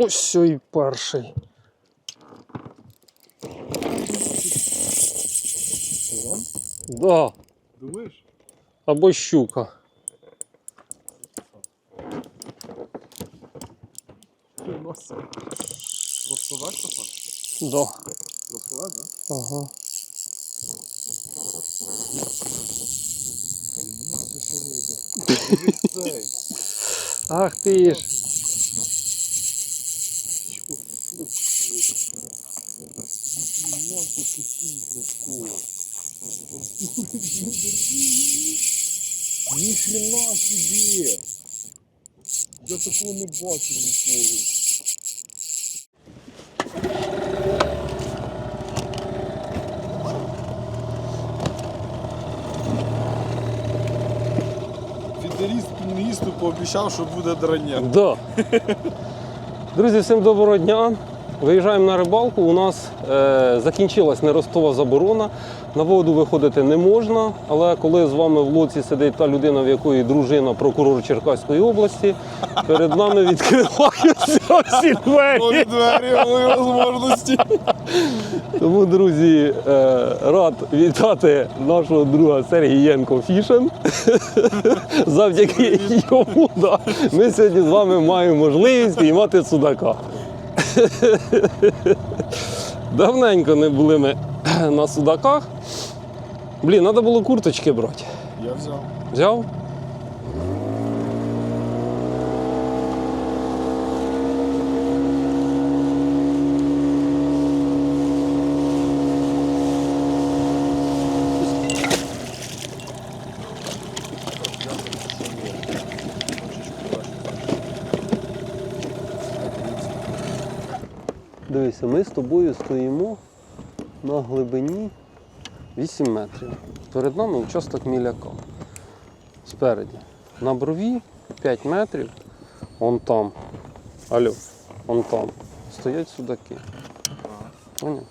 Ось сьой перший. Да. Думаєш? Або щука. Розкладати Стефан? Да. Розкладати, да? Ага. На, ти що робиш? Цей. Ах ти ж. Ніхрена собі! Я такого не бачив ніколи. Фідеріст пінгвісту пообіцяв, що буде драня. Да. Друзі, всім доброго дня. Виїжджаємо на рибалку. У нас е, закінчилась неростова заборона. На воду виходити не можна. Але коли з вами в лоці сидить та людина, в якої дружина прокурор Черкаської області, перед нами відкриваються всі двері. Двері, можливості. Тому, друзі, е, рад вітати нашого друга Сергієнко Фішен. Завдяки йому да, ми сьогодні з вами маємо можливість піймати судака. Давненько не були ми на судаках. Блін, треба було курточки брати. Я взяв. Взяв? Дивися, ми з тобою стоїмо на глибині 8 метрів. Перед нами участок міляка. Спереді. На брові 5 метрів. Вон там. Алло, вон там. Стоять судаки. Поняв?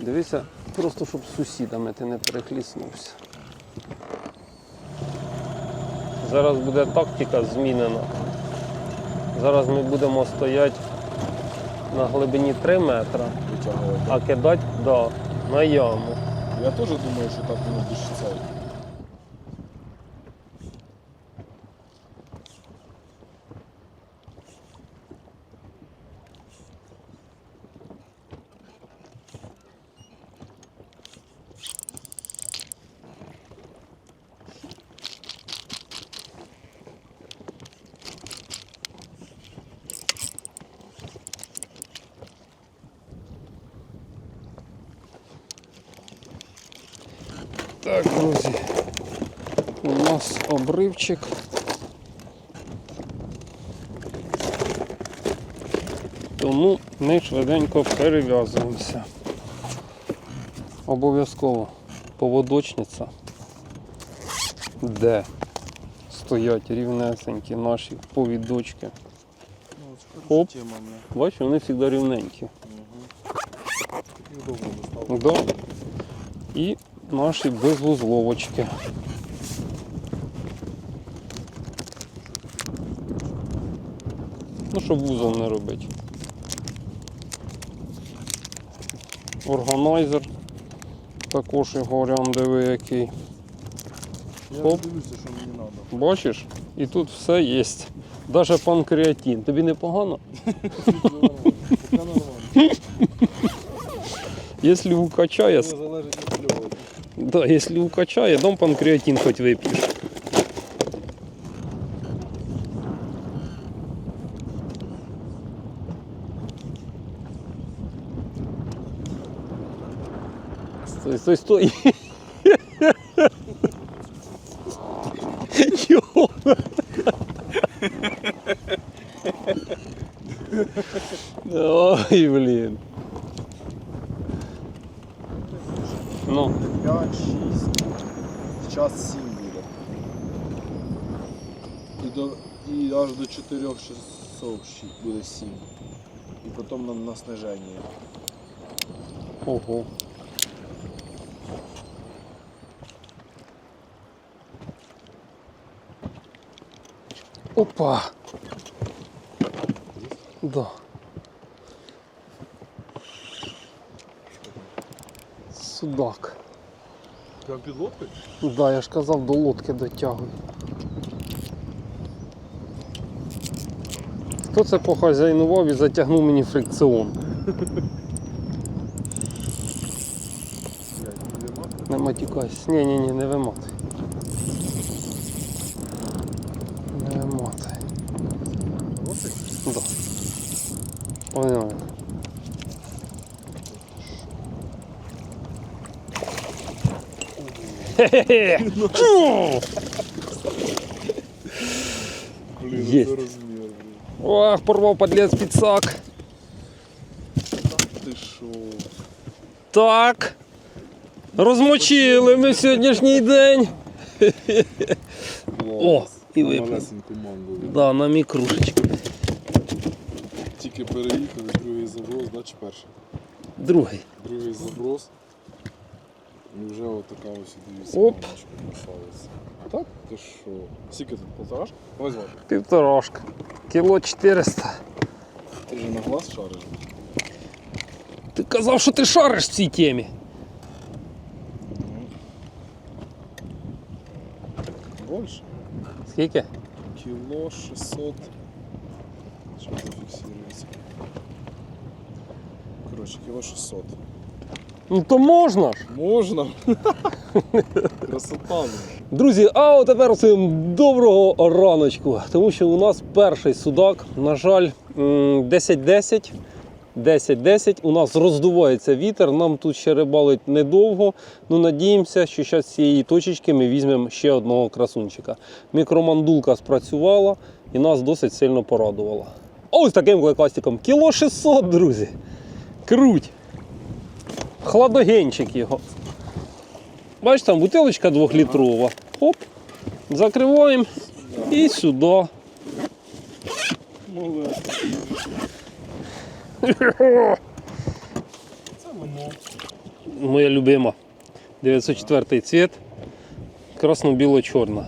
Дивися, просто щоб з сусідами ти не перехліснувся. Зараз буде тактика змінена. Зараз ми будемо стояти на глибині 3 метри, Витягувати. а кидати до на яму. Я теж думаю, що так воно більше цей. Так, друзі, у нас обривчик. Тому ми швиденько перев'язуємося. Обов'язково поводочниця, де стоять рівнесенькі наші повідочки. Оп. Бачиш, вони завжди рівненькі. І. Да. І наші безвузловочки. Ну, щоб вузол не робити. Органайзер. Також його варіант диви який. Я Оп. дивлюся, що мені треба. Бачиш? І тут все є. Навіть панкреатин. Тобі не погано? Поки нормально. Якщо укачає, Це залежить від. да, якщо укачає, дом панкреатин хоч вип'єш. Стой, стой, стой. Йо. Ой, блін. 606 буде 7. І потім на, на снижання Ого. Опа! Да. Судак. Прям під лодкою? Да, я ж казав, до лодки дотягую. Хто це похазяйнував і затягнув мені фрикціон? Не матюкайся. Ні, ні, ні, не виматай. Не виматай. Да. Ой, ой. Хе-хе-хе. Блін, Єсть. це блін. Ох, порвав подлець підсак. Ти шо? Так. Розмочили ми сьогоднішній день. О, і мангу. Да, на мікрушечку. Тільки переїхали, другий заброс, да, чи перший? Другий. Другий заброс. І вже отака ось дивіться. Оп. мамочка красавиця. Так? Ти що? Скільки тут полторашка? Давай зважу. Півторашка. Кіло 400. Ти вже на глаз шариш. Ти казав, що ти шариш в цій темі. Больше? Скільки? Кіло 600. Що зафіксується? Коротше, кіло 600. Ну то можна ж. Можна? Красота. Друзі, а от тепер всім доброго раночку, тому що у нас перший судак, на жаль, 10-10. 10-10. У нас роздувається вітер, нам тут ще рибалить недовго. Ну надіємося, що зараз з цієї точечки ми візьмемо ще одного красунчика. Мікромандулка спрацювала і нас досить сильно порадувала. Ось таким кликастиком. Кіло 600, друзі. Круть. Хладогенчик його. Бачиш, там бутилочка двохлітрова. Оп. Закриваємо і сюди. Моя любима. 904 цвіт. Красно-біло-чорна.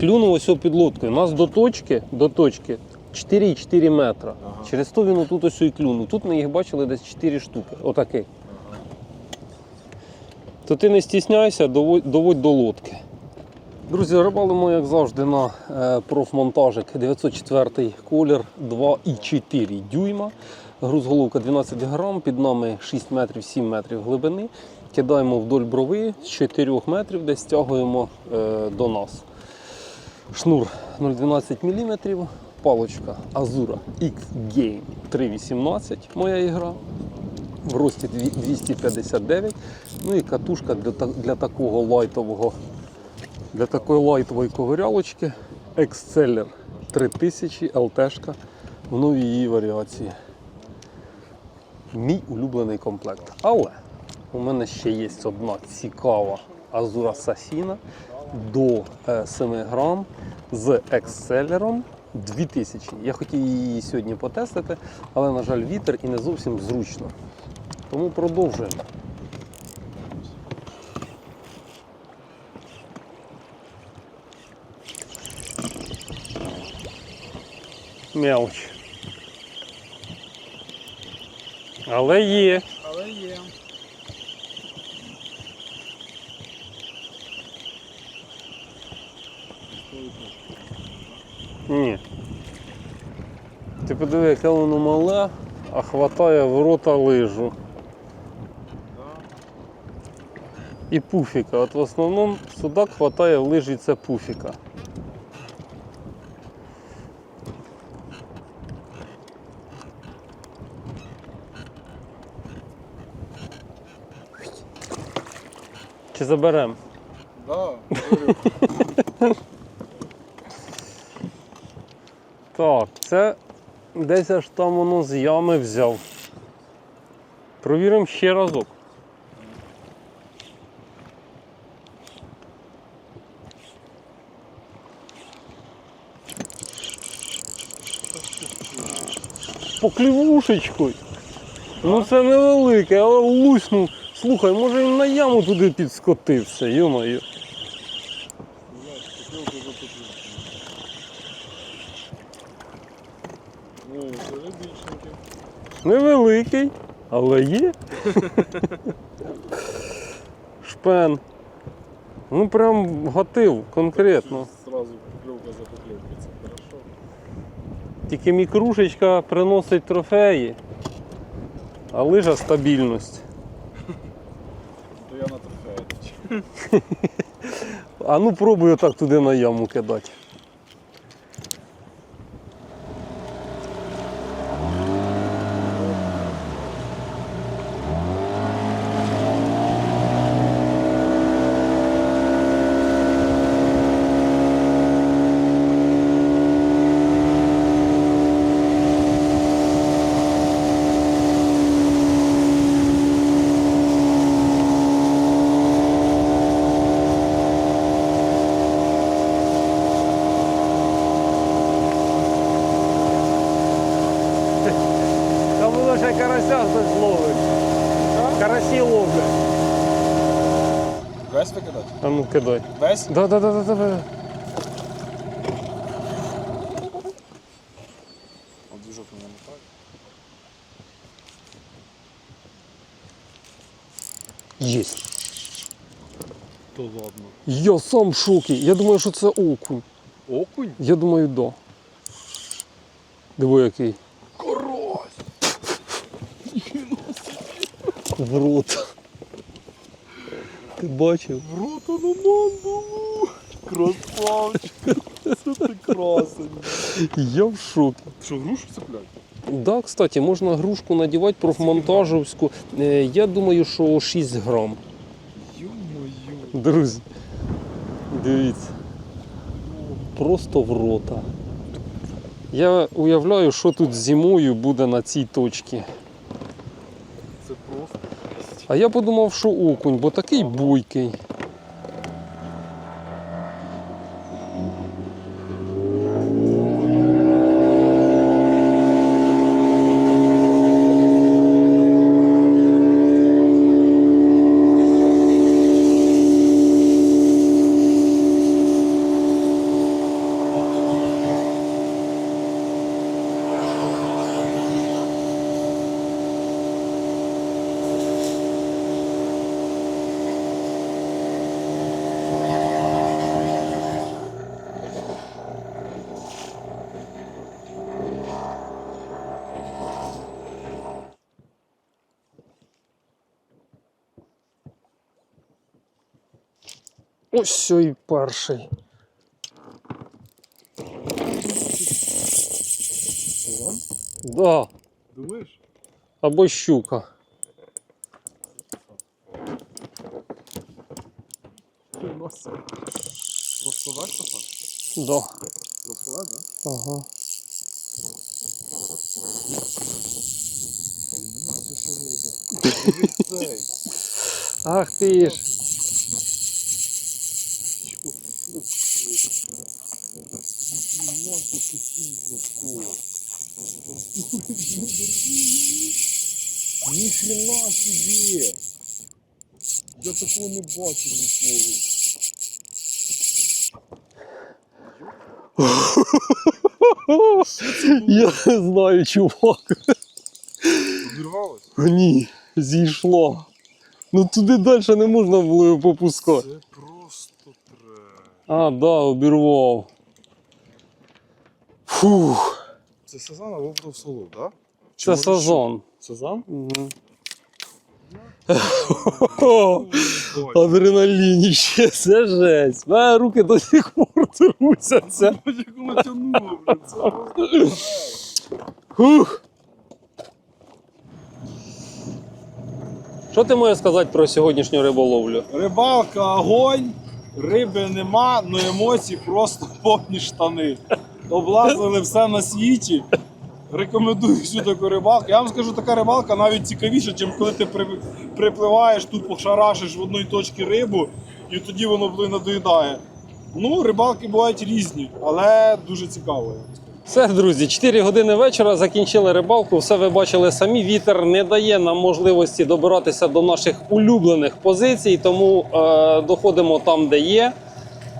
Клюнув ось під лодкою. У нас до точки, до точки 4,4 метра. Через то він отут ось і клюнув. Тут ми їх бачили десь 4 штуки. Отакий. То ти не стісняйся, доводь, до лодки. Друзі, рибалимо, як завжди, на е, профмонтажик 904 колір 2,4 дюйма. Грузголовка 12 грам, під нами 6 метрів 7 метрів глибини. Кидаємо вдоль брови з 4 метрів, десь стягуємо е, до нас. Шнур 0,12 мм, палочка Azura X Game 3,18 моя ігра. В рості 259. Ну і катушка для, для такого лайтового, для такої лайтової ковирялочки Exceller 3000 LT в новій її варіації. Мій улюблений комплект. Але у мене ще є одна цікава Азура Сафіна до е, 7 грам з екселером 2000. Я хотів її сьогодні потестити, але, на жаль, вітер і не зовсім зручно. Тому продовжуємо. Мелч. Але є. Але є. Ні. Ти подиви, яке воно мале, а хватає в рота лижу. І пуфіка. От в основному судак хватає в лижі це пуфіка. Чи заберемо? Да. Так, це десь аж там воно з ями взяв. Провіримо ще разок. Поклівушечкою. Ну це невелике, але луснув. Слухай, може він на яму туди підскотився, більшеньке. Невеликий, але є. шпен. Ну прям гатив конкретно. Тільки мікрушечка приносить трофеї, а лижа стабільність. То я на трофеї. А ну пробую так туди на яму кидати. карася хтось ловить. Карасі ловлять. Весь викидати? А ну кидай. Весь? Да, да, да, да, да. От движок у мене так. Єсть. То ладно. Я сам в шокі. Я думаю, що це окунь. Окунь? Я думаю, да. Диви який. В рот. Ти бачив? В рот на манду! Красавчик! Це ти красень! Я в шокі. Що, грушу цеплять? Да, кстати, можна грушку надівати профмонтажівську. Е, Я думаю, що 6 грам. Ё-моё! Друзі, дивіться. Просто в рота. Я уявляю, що тут зимою буде на цій точці. А я подумав, що окунь, бо такий бойкий. Ось і перший. Да, Думаєш? або щука. Розкладати сапа? Да. Розкладати, да? Ага. Ах ти ж. Ні хрена собі! Я такого не бачив ніколи. Я не знаю, чувак. Обірвалось? Ні, зійшло. Ну туди далі не можна було його попускати. Це просто треш. А, да, обірвав. Фух, Це сазан або профсоло, так? це сазон. Сазан? Мгм. Хо-хо, Адреналініще, це жесть. Моя руки до сих пор трусяться. Фух. Що ти можеш сказати про сьогоднішню риболовлю? Рибалка, огонь, риби нема, але емоцій просто повні штани. Облазили все на світі. Рекомендую всю таку рибалку. Я вам скажу, така рибалка навіть цікавіша, ніж коли ти при- припливаєш, тут пошарашиш в одній точці рибу, і тоді воно блин, надоїдає. Ну, рибалки бувають різні, але дуже цікаво. Все, друзі, 4 години вечора закінчили рибалку. Все ви бачили самі. Вітер не дає нам можливості добиратися до наших улюблених позицій, тому е, доходимо там, де є.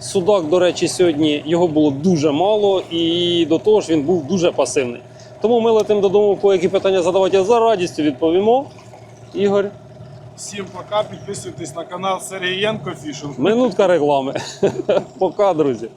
Судак, до речі, сьогодні його було дуже мало, і до того ж він був дуже пасивний. Тому ми летимо додому, кое-які питання задавати я за радістю відповімо. Ігор. Всім пока, підписуйтесь на канал Сергієнко Фішинг. Минутка реклами. Пока, друзі.